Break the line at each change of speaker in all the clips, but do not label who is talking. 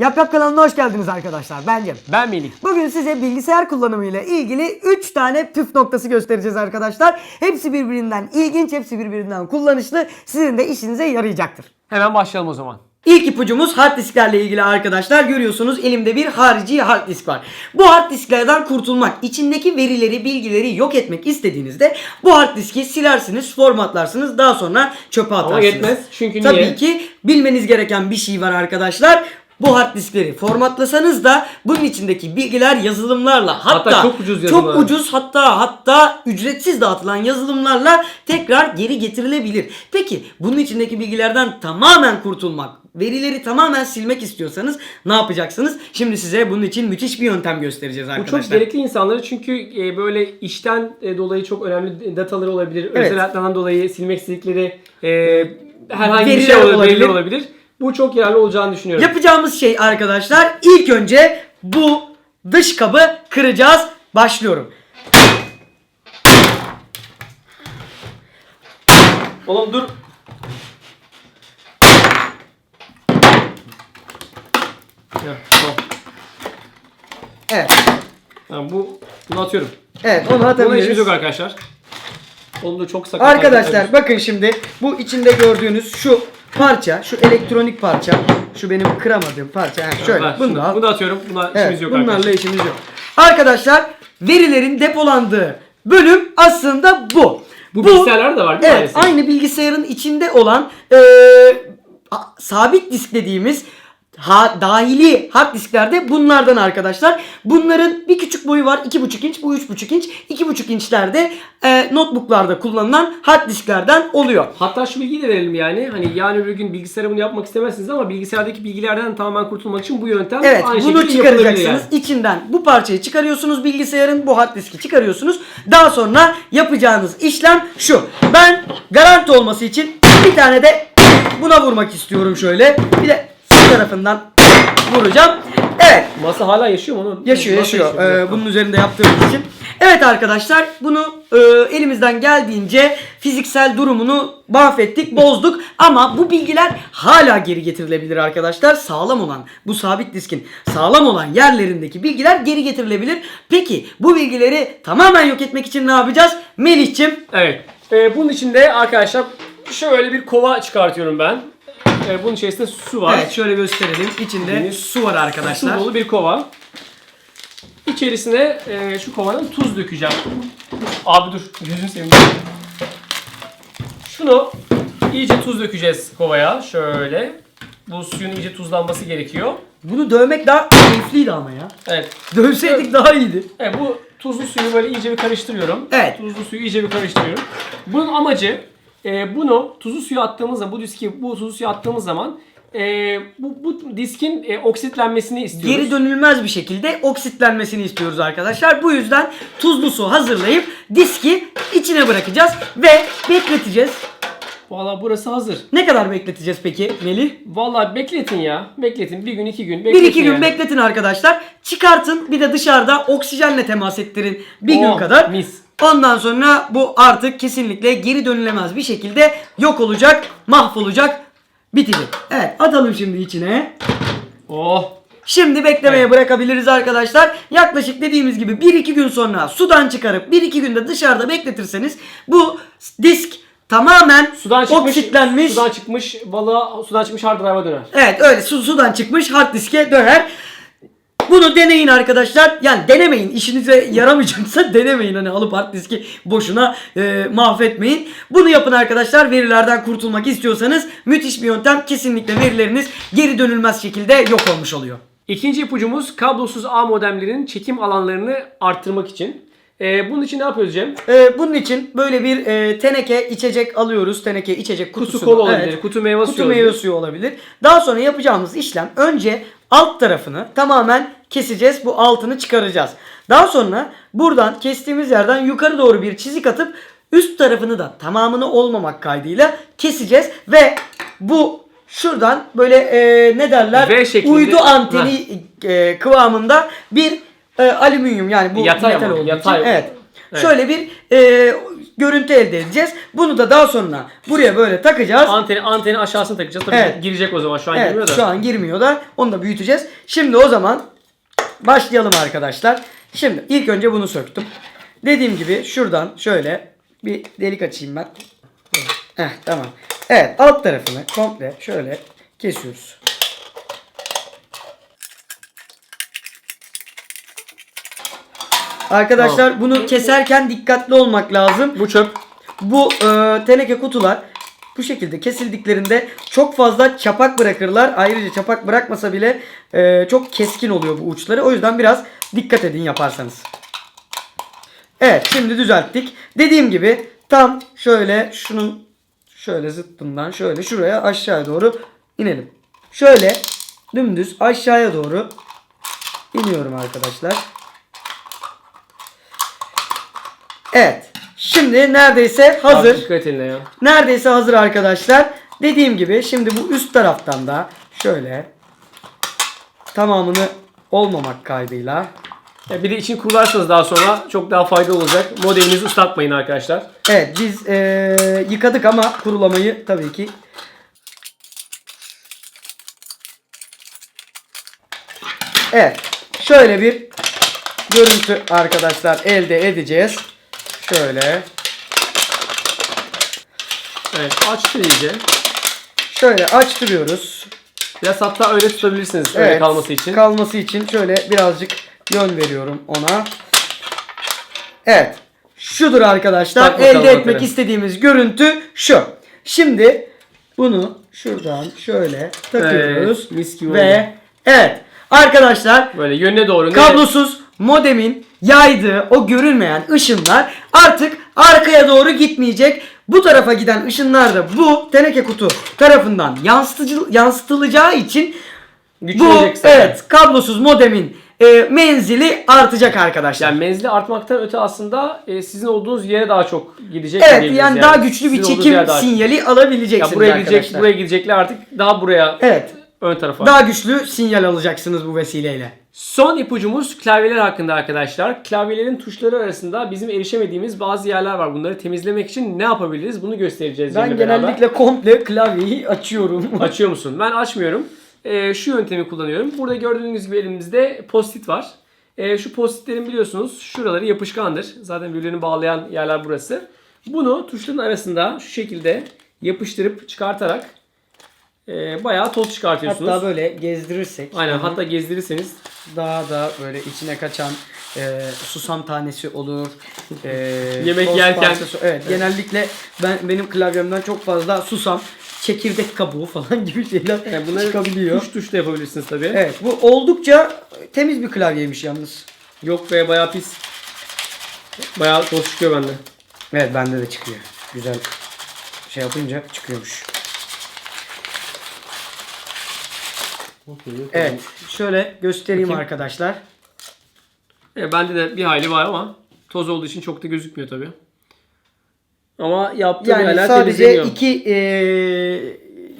Yaprak kanalına hoş geldiniz arkadaşlar. Ben Cem.
Ben Melih.
Bugün size bilgisayar kullanımı ile ilgili 3 tane püf noktası göstereceğiz arkadaşlar. Hepsi birbirinden ilginç, hepsi birbirinden kullanışlı. Sizin de işinize yarayacaktır.
Hemen başlayalım o zaman.
İlk ipucumuz hard disklerle ilgili arkadaşlar. Görüyorsunuz elimde bir harici hard disk var. Bu hard disklerden kurtulmak, içindeki verileri, bilgileri yok etmek istediğinizde bu hard diski silersiniz, formatlarsınız, daha sonra çöpe atarsınız.
yetmez. Çünkü
Tabii
niye?
ki bilmeniz gereken bir şey var arkadaşlar. Bu hard diskleri formatlasanız da bunun içindeki bilgiler yazılımlarla hatta,
Hatta çok ucuz yazılımlar.
çok ucuz hatta hatta ücretsiz dağıtılan yazılımlarla tekrar geri getirilebilir. Peki bunun içindeki bilgilerden tamamen kurtulmak, verileri tamamen silmek istiyorsanız ne yapacaksınız? Şimdi size bunun için müthiş bir yöntem göstereceğiz
Bu
arkadaşlar.
çok gerekli insanlara çünkü e, böyle işten e, dolayı çok önemli dataları olabilir.
Evet.
Özel hayatlarından dolayı silmek istedikleri e, herhangi bir
Veriler
şey olabilir,
olabilir.
olabilir. Bu çok yararlı olacağını düşünüyorum.
Yapacağımız şey arkadaşlar ilk önce bu dış kabı kıracağız. Başlıyorum.
Oğlum dur. Ya, tamam.
Evet.
Tamam, bu bunu atıyorum.
Evet onu
Buna
atabiliriz.
işimiz yok arkadaşlar. Onu da çok sakat.
Arkadaşlar bakın şimdi bu içinde gördüğünüz şu parça, şu elektronik parça, şu benim kıramadığım parça. Yani şöyle
Ver,
bunu
şunu.
da al.
Bunu da atıyorum. Buna
Evet,
işimiz yok
bunlarla
arkadaşlar.
işimiz yok. Arkadaşlar verilerin depolandığı bölüm aslında bu.
Bu bilgisayarlarda da var değil mi
Evet,
aynısı?
aynı bilgisayarın içinde olan eee, a- sabit disk dediğimiz ha, dahili hard disklerde bunlardan arkadaşlar. Bunların bir küçük boyu var 2,5 inç bu 3,5 inç 2,5 inçlerde eee notebooklarda kullanılan hard disklerden oluyor.
Hatta şu bilgiyi de verelim yani. Hani yarın öbür gün bilgisayara bunu yapmak istemezsiniz ama bilgisayardaki bilgilerden tamamen kurtulmak için bu yöntem
Evet
aynı
bunu
şekilde
çıkaracaksınız.
yani.
İçinden bu parçayı çıkarıyorsunuz bilgisayarın bu hard diski çıkarıyorsunuz. Daha sonra yapacağınız işlem şu. Ben garanti olması için bir tane de buna vurmak istiyorum şöyle. Bir de tarafından vuracağım. Evet
Masa hala yaşıyor mu?
Yaşıyor
Masa
yaşıyor.
Güzel,
Ee, bunun üzerinde yaptığımız için. Evet arkadaşlar bunu e, elimizden geldiğince fiziksel durumunu mahvettik, bozduk ama bu bilgiler hala geri getirilebilir arkadaşlar. Sağlam olan bu sabit diskin sağlam olan yerlerindeki bilgiler geri getirilebilir. Peki bu bilgileri tamamen yok etmek için ne yapacağız? Melih'cim
Evet. Ee, bunun içinde arkadaşlar şöyle bir kova çıkartıyorum ben. Ee, bunun içerisinde su var.
Evet şöyle gösterelim. İçinde
Bildiğiniz
su var
Su
arkadaşlar.
dolu bir kova. İçerisine e, şu kovanın tuz dökeceğim. Abi dur gözünü seveyim. Şunu iyice tuz dökeceğiz kovaya. Şöyle. Bu suyun iyice tuzlanması gerekiyor.
Bunu dövmek daha keyifliydi ama ya.
Evet.
Dövseydik daha iyiydi.
Evet bu tuzlu suyu böyle iyice bir karıştırıyorum.
Evet.
Tuzlu suyu iyice bir karıştırıyorum. Bunun amacı e, bunu tuzlu suya attığımız zaman bu diski bu tuzlu suya attığımız zaman e, bu, bu diskin e, oksitlenmesini istiyoruz.
Geri dönülmez bir şekilde oksitlenmesini istiyoruz arkadaşlar. Bu yüzden tuzlu su hazırlayıp diski içine bırakacağız ve bekleteceğiz.
Valla burası hazır.
Ne kadar bekleteceğiz peki Melih?
Valla bekletin ya. Bekletin. Bir gün iki gün.
Bir
Bekletin
iki gün
yani.
bekletin arkadaşlar. Çıkartın bir de dışarıda oksijenle temas ettirin bir gün
Oh,
kadar.
mis.
Ondan sonra bu artık kesinlikle geri dönülemez bir şekilde yok olacak, mahvolacak, bitecek. Evet atalım şimdi içine.
Oh.
Şimdi beklemeye
Evet.
bırakabiliriz arkadaşlar. Yaklaşık dediğimiz gibi 1-2 gün sonra sudan çıkarıp 1-2 günde dışarıda bekletirseniz bu disk tamamen
Sudan çıkmış.
oksitlenmiş.
Sudan çıkmış. Valla sudan çıkmış hard drive'a döner.
Evet öyle su, sudan çıkmış hard diske döner. Bunu deneyin arkadaşlar. Yani denemeyin. İşinize yaramayacaksa denemeyin. Hani alıp hard diski boşuna e, mahvetmeyin. Bunu yapın arkadaşlar. Verilerden kurtulmak istiyorsanız müthiş bir yöntem. Kesinlikle verileriniz geri dönülmez şekilde yok olmuş oluyor.
İkinci ipucumuz kablosuz ağ modemlerin çekim alanlarını arttırmak için. Ee, bunun için ne yapıyoruz Cem?
Ee, bunun için böyle bir e, teneke içecek alıyoruz. Teneke içecek
Kutu
kutusu.
kola olabilir, kutu meyve
kutu
suyu
meyve
olabilir.
suyu olabilir. Daha sonra yapacağımız işlem önce alt tarafını tamamen keseceğiz. Bu altını çıkaracağız. Daha sonra buradan kestiğimiz yerden yukarı doğru bir çizik atıp üst tarafını da tamamını olmamak kaydıyla keseceğiz ve bu şuradan böyle e, ne derler
V şeklinde.
uydu anteni e, kıvamında bir e, alüminyum yani bu
Yatay
metal
ama,
olduğu
yatay.
için evet
Evet.
şöyle bir e, görüntü elde edeceğiz. Bunu da daha sonra buraya böyle takacağız.
Anteni, anteni aşağısına takacağız. Tabii
Evet.
girecek o zaman. Şu an girmiyor
Evet
da.
şu an girmiyor da onu da büyüteceğiz. Şimdi o zaman başlayalım arkadaşlar. Şimdi ilk önce bunu söktüm. Dediğim gibi şuradan şöyle bir delik açayım ben. Heh, tamam. Evet alt tarafını komple şöyle kesiyoruz. Arkadaşlar bunu keserken dikkatli olmak lazım.
Bu çöp.
Bu e, teneke kutular bu şekilde kesildiklerinde çok fazla çapak bırakırlar. Ayrıca çapak bırakmasa bile e, çok keskin oluyor bu uçları. O yüzden biraz dikkat edin yaparsanız. Evet şimdi düzelttik. Dediğim gibi tam şöyle şunun şöyle zıttından şöyle şuraya aşağıya doğru inelim. Şöyle dümdüz aşağıya doğru iniyorum arkadaşlar. Evet. Şimdi neredeyse hazır.
Abi dikkat edin ya.
Neredeyse hazır arkadaşlar. Dediğim gibi şimdi bu üst taraftan da şöyle tamamını olmamak kaydıyla
Ya bir de için kullanırsanız daha sonra çok daha faydalı olacak. Modelinizi ıslatmayın arkadaşlar.
Evet biz eee, yıkadık ama kurulamayı tabii ki Evet şöyle bir görüntü arkadaşlar elde edeceğiz. Şöyle
Evet açtı iyice.
şöyle açtırıyoruz.
Biraz hatta öyle tutabilirsiniz öyle kalması için.
Kalması için şöyle birazcık yön veriyorum ona. Evet. Şudur arkadaşlar.
Bakalım
Elde etmek
bakalım.
istediğimiz görüntü şu. Şimdi bunu şuradan şöyle takıyoruz.
Evet, mis gibi
Ve
oldu.
evet. Arkadaşlar
Böyle yönüne doğru.
kablosuz modemin yaydığı o görünmeyen ışınlar artık arkaya doğru gitmeyecek. Bu tarafa giden ışınlar da bu teneke kutu tarafından yansıtıcı, yansıtılacağı için bu evet kablosuz modemin e, menzili artacak arkadaşlar.
Yani menzili artmaktan öte aslında e, sizin olduğunuz yere daha çok gidecek.
evet
diyebiliriz
yani, daha güçlü bir
Sizin olduğunuz
çekim
yere daha-
sinyali alabileceksiniz
Ya buraya gidecek,
arkadaşlar.
buraya gidecekler artık daha buraya
Evet.
ön tarafa.
Daha güçlü sinyal alacaksınız bu vesileyle.
Son ipucumuz klavyeler hakkında arkadaşlar. Klavyelerin tuşları arasında bizim erişemediğimiz bazı yerler var. Bunları temizlemek için ne yapabiliriz? Bunu göstereceğiz.
Ben
Cem'le beraber.
genellikle komple klavyeyi açıyorum.
Açıyor musun? Ben açmıyorum. Ee, şu yöntemi kullanıyorum. Burada gördüğünüz gibi elimizde post-it var. Ee, şu post-itlerin biliyorsunuz şuraları yapışkandır. Zaten birbirlerini bağlayan yerler burası. Bunu tuşların arasında şu şekilde yapıştırıp çıkartarak e, bayağı toz çıkartıyorsunuz.
Hatta böyle gezdirirsek.
Aynen
onu
hatta gezdirirseniz
daha da böyle içine kaçan e, susam tanesi olur. E,
Yemek yerken-
parçası- evet, genellikle ben benim klavyemden çok fazla susam, çekirdek kabuğu falan gibi şeyler
yani bunları
çıkabiliyor.
tuş tuş da yapabilirsiniz tabii.
Evet bu oldukça temiz bir klavyeymiş yalnız.
Yok be bayağı pis. Bayağı toz çıkıyor bende.
Evet bende de çıkıyor. Güzel şey yapınca çıkıyormuş. Evet şöyle göstereyim
Bakayım.
arkadaşlar.
E, bende de bir hayli var ama toz olduğu için çok da gözükmüyor tabii. Ama yaptığım
Yani
yerler
sadece iki eee,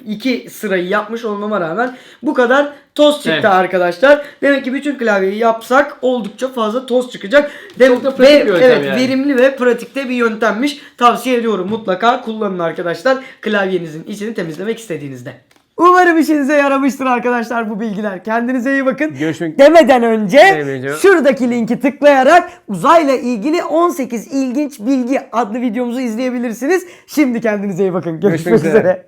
iki sırayı yapmış olmama rağmen bu kadar toz çıktı
Evet.
arkadaşlar. Demek ki bütün klavyeyi yapsak oldukça fazla toz çıkacak. Dem-
Çok da pratik
ve-
bir yöntem
evet,
yani.
verimli ve pratikte bir yöntemmiş. Tavsiye ediyorum mutlaka kullanın arkadaşlar. Klavyenizin içini temizlemek istediğinizde. Umarım işinize yaramıştır arkadaşlar bu bilgiler. Kendinize iyi bakın.
Görüşmek
Demeden önce
Evet.
şuradaki linki tıklayarak uzayla ilgili 18 ilginç bilgi adlı videomuzu izleyebilirsiniz. Şimdi kendinize iyi bakın. Görüşmek,
Görüşmek üzere.
üzere.